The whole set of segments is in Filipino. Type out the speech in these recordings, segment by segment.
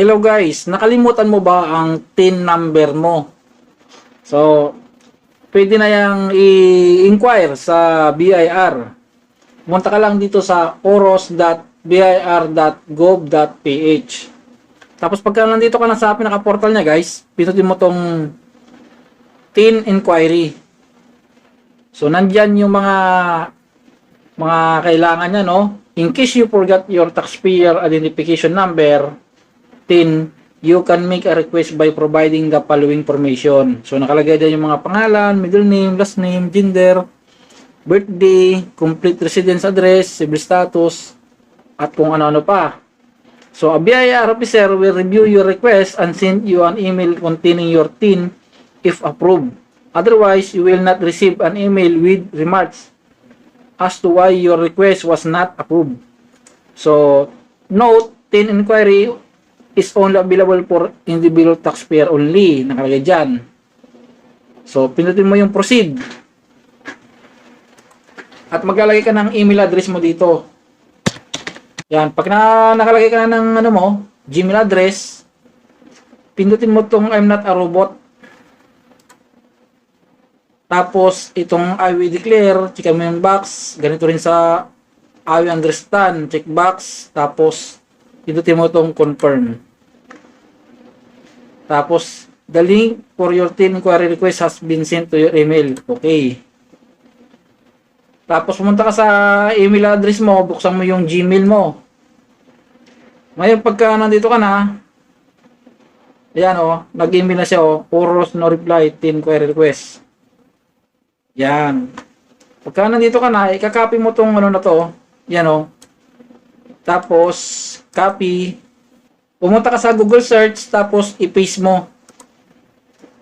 Hello guys, nakalimutan mo ba ang TIN number mo? So, pwede na yang i-inquire sa BIR. Pumunta ka lang dito sa oros.bir.gov.ph Tapos pagka nandito ka na sa pinaka-portal niya guys, pinutin mo tong TIN inquiry. So, nandyan yung mga mga kailangan niya, no? In case you forgot your taxpayer identification number, TIN, you can make a request by providing the following information. So, nakalagay din yung mga pangalan, middle name, last name, gender, birthday, complete residence address, civil status, at kung ano-ano pa. So, a BIR officer will review your request and send you an email containing your TIN if approved. Otherwise, you will not receive an email with remarks as to why your request was not approved. So, note, TIN inquiry is only available for individual taxpayer only. Nakalagay dyan. So, pinutin mo yung proceed. At maglalagay ka ng email address mo dito. Yan. Pag na, nakalagay ka na ng ano mo, Gmail address, pindutin mo tong I'm not a robot. Tapos, itong I will declare, check mo yung box. Ganito rin sa I will understand, check box. Tapos, pindutin mo itong confirm. Tapos, the link for your TIN inquiry request has been sent to your email. Okay. Tapos, pumunta ka sa email address mo, buksan mo yung Gmail mo. Ngayon, pagka nandito ka na, ayan o, nag-email na siya o, Oros no reply, TIN inquiry request. Yan. Pagka nandito ka na, ikakopy mo tong ano na to, yan o. Tapos, copy. Pumunta ka sa Google search, tapos i-paste mo.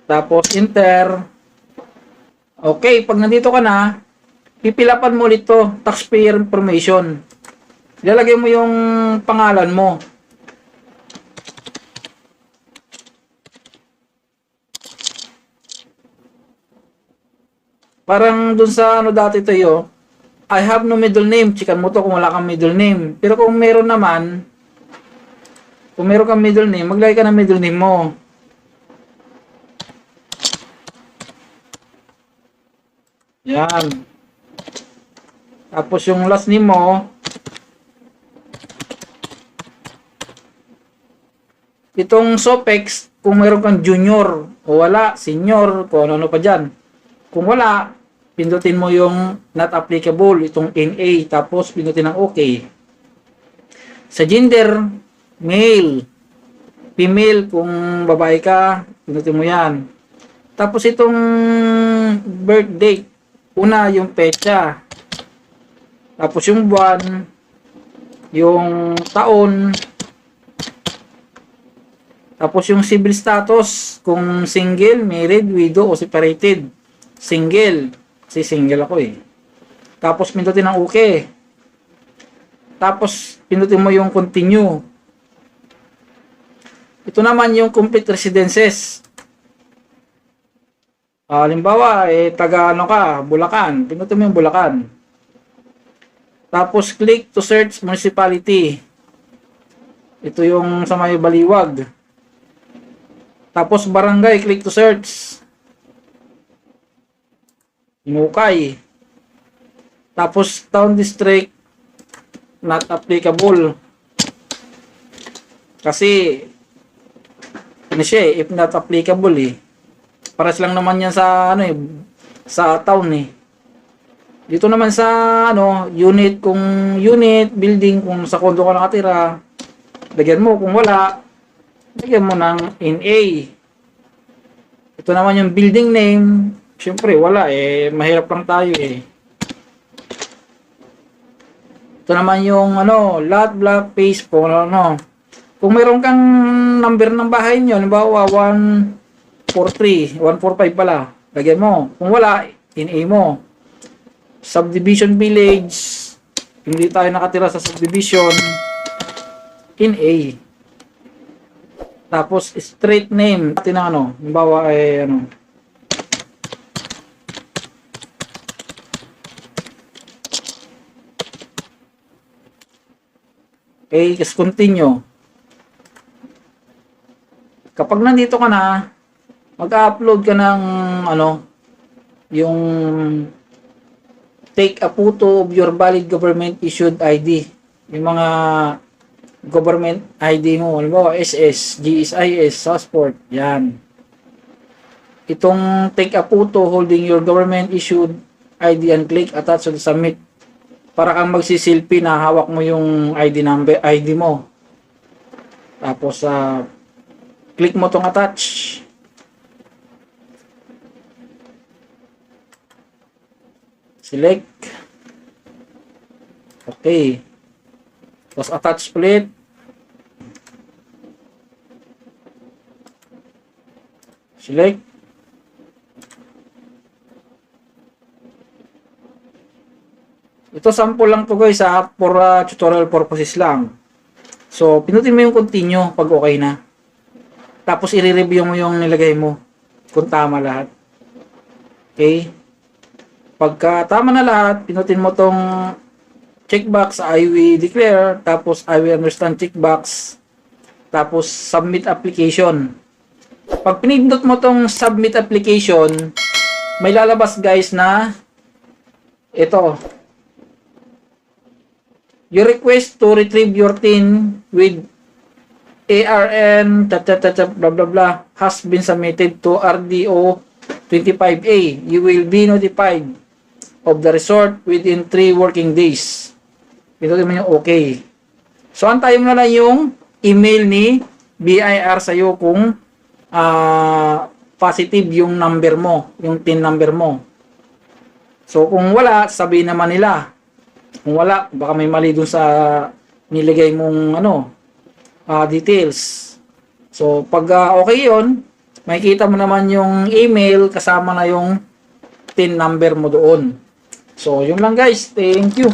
Tapos, enter. Okay, pag nandito ka na, pipilapan mo ulit to, taxpayer information. Ilalagay mo yung pangalan mo. Parang dun sa ano dati tayo, I have no middle name. Chikan mo to kung wala kang middle name. Pero kung meron naman, kung meron kang middle name, maglagay ka ng middle name mo. Yan. Tapos yung last name mo, itong Sopex, kung meron kang junior o wala, senior, kung ano-ano pa dyan. Kung wala, pindutin mo yung not applicable, itong NA, tapos pindutin ng OK. Sa gender, male, female, kung babae ka, pindutin mo yan. Tapos itong birth date, una yung petsa, tapos yung buwan, yung taon, tapos yung civil status, kung single, married, widow, o separated. Single. Kasi single ako eh. Tapos pindutin ng okay. Tapos pindutin mo yung continue. Ito naman yung complete residences. Ah, halimbawa, eh, taga ano ka, Bulacan. Pindutin mo yung Bulacan. Tapos click to search municipality. Ito yung sa may baliwag. Tapos barangay, click to search. Inukay. Tapos town district, not applicable. Kasi, ano siya eh, if not applicable eh. Paras lang naman yan sa, ano eh, sa town eh. Dito naman sa, ano, unit, kung unit, building, kung sa kondo ka nakatira, lagyan mo, kung wala, lagyan mo ng NA. Ito naman yung building name. Siyempre, wala eh. Mahirap lang tayo eh. Ito naman yung ano, lot, block, face po, ano, ano. Kung meron kang number ng bahay nyo, halimbawa 143, 145 pala, lagyan mo. Kung wala, NA mo. Subdivision village, hindi tayo nakatira sa subdivision, NA. Tapos street name, natin ano, halimbawa ay ano. Okay, just continue. Kapag nandito ka na, mag-upload ka ng ano, yung take a photo of your valid government issued ID. Yung mga government ID mo, halimbawa SS, GSIS, Passport, yan. Itong take a photo holding your government issued ID and click attach to submit. Para kang magsisilpi na hawak mo yung ID number, ID mo. Tapos sa click mo tong attach. Select. Okay. Tapos attach ulit. Select. Ito sample lang to guys ha, for uh, tutorial purposes lang. So, pinutin mo yung continue pag okay na. Tapos i-review mo yung nilagay mo kung tama lahat. Okay? Pagka tama na lahat, pinutin mo tong checkbox I will declare, tapos I will understand checkbox, tapos submit application. Pag pinindot mo tong submit application, may lalabas guys na ito. Your request to retrieve your tin with ARN tat, tat, tat, blah blah blah has been submitted to RDO 25A. You will be notified of the resort within 3 working days. Ito naman yung okay. So, antayin mo na lang yung email ni BIR sa'yo kung ah, positive yung number mo, yung TIN number mo. So, kung wala, sabihin naman nila. Kung wala, baka may mali dun sa nilagay mong ano, ah, details. So, pag ah, okay yon makikita mo naman yung email kasama na yung TIN number mo doon. So, yun lang guys. Thank you.